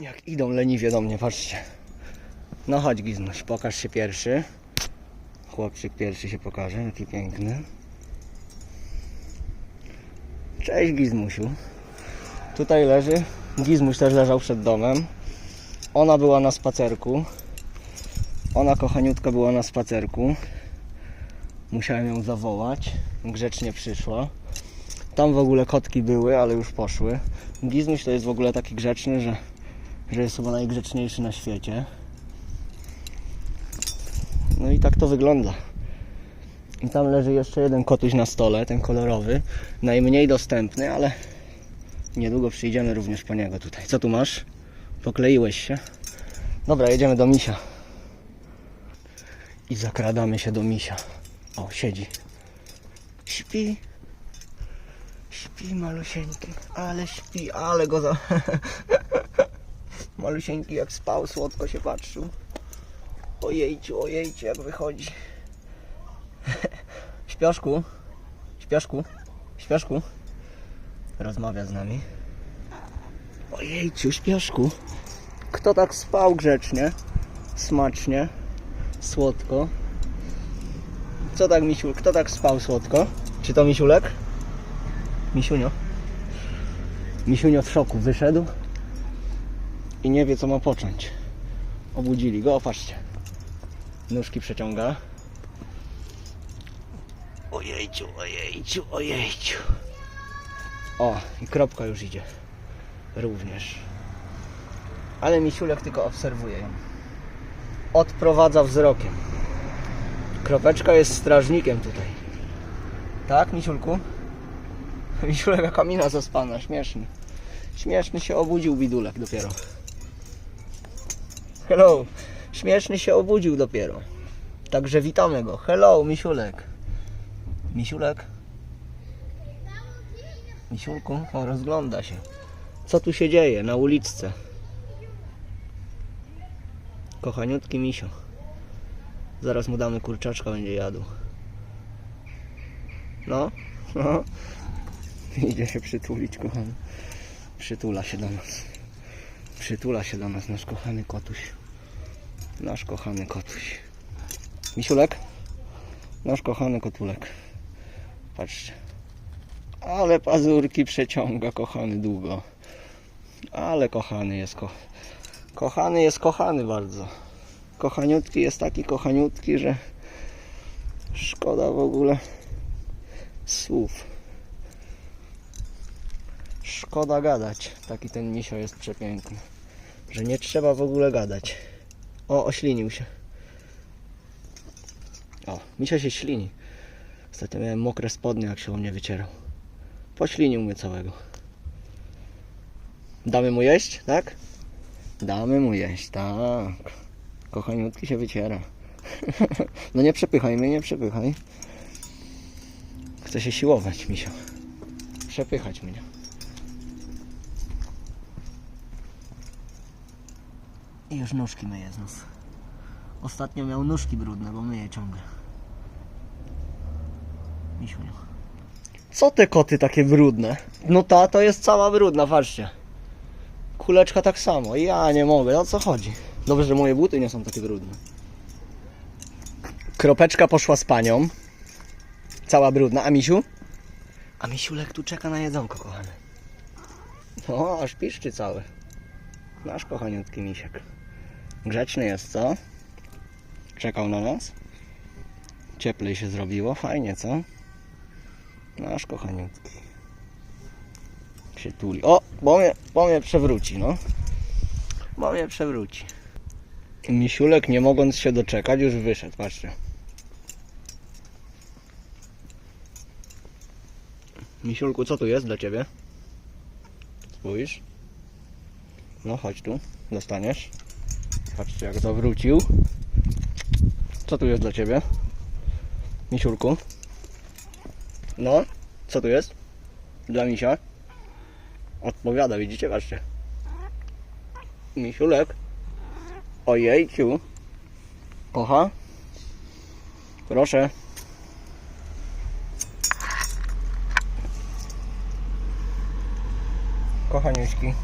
Jak idą leniwie do mnie, patrzcie. No chodź Gizmuś, pokaż się pierwszy. Chłopczyk pierwszy się pokaże, jaki piękny. Cześć Gizmusiu. Tutaj leży. Gizmuś też leżał przed domem. Ona była na spacerku. Ona kochaniutka była na spacerku. Musiałem ją zawołać. Grzecznie przyszła. Tam w ogóle kotki były, ale już poszły. Gizmuś to jest w ogóle taki grzeczny, że, że jest chyba najgrzeczniejszy na świecie. No i tak to wygląda. I tam leży jeszcze jeden kotuś na stole, ten kolorowy. Najmniej dostępny, ale niedługo przyjdziemy również po niego tutaj. Co tu masz? Pokleiłeś się? Dobra, jedziemy do misia. I zakradamy się do misia. O, siedzi. Śpi. Śpi malusieńki, ale śpi, ale go za... malusieńki jak spał, słodko się patrzył. Ojejciu, ojejciu, jak wychodzi. Śpiaszku, śpiaszku, śpiaszku. Rozmawia z nami. Ojejciu, śpiaszku. Kto tak spał grzecznie, smacznie, słodko? Co tak, Misiul, kto tak spał słodko? Czy to Misiulek? Misiunio. Misiunio w szoku wyszedł i nie wie co ma począć. Obudzili go, opatrzcie. Nóżki przeciąga. Ojejciu, ojejciu, ojejciu. O, i kropka już idzie. Również. Ale Misiulek tylko obserwuje ją. Odprowadza wzrokiem. Kropeczka jest strażnikiem tutaj. Tak, Misiulku? Misiulek jaka mina zaspana, śmieszny. Śmieszny się obudził bidulek dopiero. Hello, śmieszny się obudził dopiero. Także witamy go. Hello, Misiulek. Misiulek. Misiulku, o, rozgląda się. Co tu się dzieje na uliczce? Kochaniutki misio. Zaraz mu damy kurczaczka, będzie jadł. No, no. Idzie się przytulić, kochany. Przytula się do nas. Przytula się do nas nasz kochany kotuś. Nasz kochany kotuś. Misiulek? Nasz kochany kotulek. Patrzcie. Ale pazurki przeciąga, kochany długo. Ale kochany jest ko... Kochany jest kochany bardzo. Kochaniutki jest taki kochaniutki, że szkoda w ogóle słów. Szkoda gadać. Taki ten misio jest przepiękny. Że nie trzeba w ogóle gadać. O, oślinił się. O, misio się ślini. Ostatnio miałem mokre spodnie, jak się o mnie wycierał. Poślinił mnie całego. Damy mu jeść, tak? Damy mu jeść, tak. Kochaniutki się wyciera. no nie przepychaj mnie, nie przepychaj. Chce się siłować, misio. Przepychać mnie. I już nóżki myje z nas. Ostatnio miał nóżki brudne, bo myje ciągle. Misiuniu. Co te koty takie brudne? No ta to jest cała brudna, patrzcie. Kuleczka tak samo. Ja nie mogę, o co chodzi? Dobrze, że moje buty nie są takie brudne. Kropeczka poszła z panią. Cała brudna. A misiu? A misiulek tu czeka na jedzonko, kochany. O, aż piszczy cały. Nasz kochaniutki misiek. Grzeczny jest, co? Czekał na nas. Cieplej się zrobiło, fajnie, co? Nasz kochaniutki. Się tuli. O, bo mnie, bo mnie przewróci, no. Bo mnie przewróci. Misiulek, nie mogąc się doczekać, już wyszedł, patrzcie. Misiulku, co tu jest dla ciebie? Spójrz. No chodź tu, dostaniesz. Patrzcie jak zawrócił. Co tu jest dla ciebie? Misiulku. No, co tu jest? Dla misia? Odpowiada, widzicie? Patrzcie. Misiulek. Ojejciu. Kocha. Proszę. Kochaniuśki.